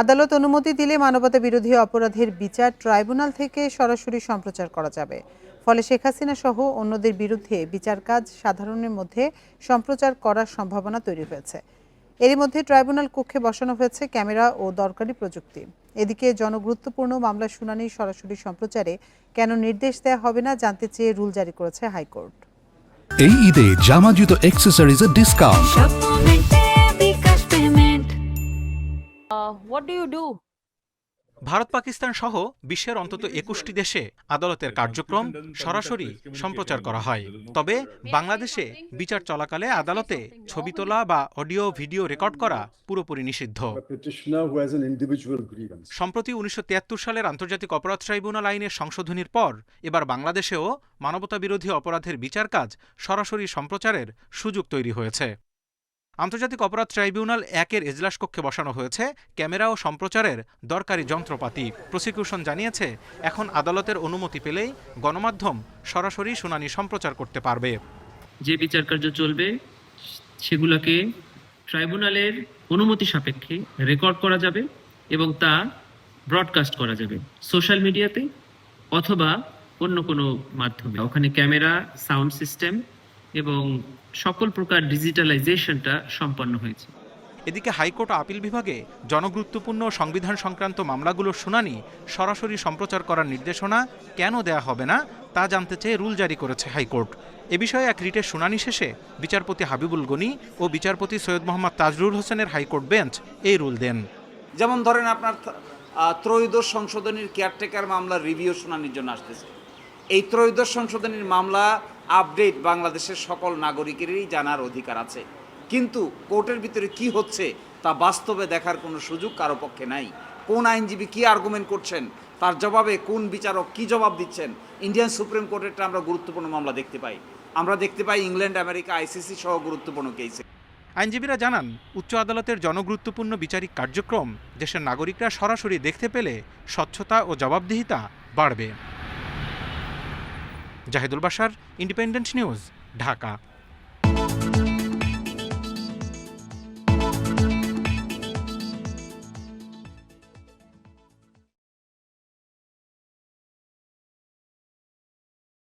আদালত অনুমতি দিলে মানবতা বিরোধী অপরাধের বিচার ট্রাইব্যুনাল থেকে সরাসরি সম্প্রচার করা যাবে। ফলে শেখ হাসিনা সহ অন্যদের বিরুদ্ধে বিচার কাজ সাধারণের মধ্যে সম্প্রচার করার সম্ভাবনা তৈরি হয়েছে। এরই মধ্যে ট্রাইব্যুনাল কক্ষে বসানো হয়েছে ক্যামেরা ও দরকারি প্রযুক্তি। এদিকে জনগুরুত্বপূর্ণ মামলার শুনানি সরাসরি সম্প্রচারে কেন নির্দেশ দেওয়া হবে না জানতে চেয়ে রুল জারি করেছে হাইকোর্ট। এই ঈদে জামা জুতো অ্যাক্সেসরিজের discount What do you do? Bharat Pakistan সহ বিশ্বের অন্তত একুশটি দেশে আদালতের কার্যক্রম সরাসরি সম্প্রচার করা হয় তবে বাংলাদেশে বিচার চলাকালে আদালতে ছবি তোলা বা অডিও ভিডিও রেকর্ড করা পুরোপুরি নিষিদ্ধ. সম্প্রতি উনিশশো তিয়াত্তর সালের আন্তর্জাতিক অপরাধ ট্রাইব্যুনাল আইনের সংশোধনীর পর এবার বাংলাদেশেও মানবতা বিরোধী অপরাধের বিচার কাজ সরাসরি সম্প্রচারের সুযোগ তৈরি হয়েছে আন্তর্জাতিক অপরাধ ট্রাইব্যুনাল একের এজলাস কক্ষে বসানো হয়েছে। ক্যামেরা ও সম্প্রচারের দরকারি যন্ত্রপাতি। প্রসিকিউশন জানিয়েছে, এখন আদালতের অনুমতি পেলেই গণমাধ্যম সরাসরি শুনানি সম্প্রচার করতে পারবে। যে বিচার কার্য চলবে, সেগুলোকে ট্রাইব্যুনালের অনুমতি সাপেক্ষে রেকর্ড করা যাবে এবং তা ব্রডকাস্ট করা যাবে সোশ্যাল মিডিয়াতে অথবা অন্য কোনো মাধ্যমে। ওখানে ক্যামেরা, সাউন্ড সিস্টেম এবং সকল প্রকার ডিজিটালাইজেশনটা সম্পন্ন হয়েছে। এদিকে হাইকোর্ট আপিল বিভাগে জনগুরুত্বপূর্ণ সংবিধান সংক্রান্ত মামলাগুলোর শুনানি সরাসরি সম্প্রচার করার নির্দেশনা কেন দেয়া হবে না তা জানতে চেয়ে রুল জারি করেছে হাইকোর্ট। এ বিষয়ে এক রিটের শুনানি শেষে বিচারপতি হাবিবুল গনি ও বিচারপতি সৈয়দ মোহাম্মদ তাজরুল হোসেনের হাইকোর্ট বেঞ্চ এই রুল দেন। যেমন ধরেন আপনার ত্রয়োদশ সংশোধনীর কেয়ারটেকার মামলার রিভিউ শুনানির জন্য আসতেছে। এই ত্রয়োদশ সংশোধনীর মামলা আপডেট বাংলাদেশের সকল নাগরিকেরই জানার অধিকার আছে। কিন্তু কোর্টের ভিতরে কি হচ্ছে তা বাস্তবে দেখার কোনো সুযোগ কারও পক্ষে নাই। কোন আইনজীবী কি আর্গুমেন্ট করছেন, তার জবাবে কোন বিচারক কি জবাব দিচ্ছেন ইন্ডিয়ান সুপ্রিম কোর্টেরটা আমরা গুরুত্বপূর্ণ মামলা দেখতে পাই। আমরা দেখতে পাই ইংল্যান্ড, আমেরিকা, আইসিসি সহ গুরুত্বপূর্ণ কেসে আইনজীবীরা জানান, উচ্চ আদালতের জনগুরুত্বপূর্ণ বিচারিক কার্যক্রম দেশের নাগরিকরা সরাসরি দেখতে পেলে স্বচ্ছতা ও জবাবদিহিতা বাড়বে। জাহিদুল বাসার ইন্ডিপেন্ডেন্ট নিউজ ঢাকা।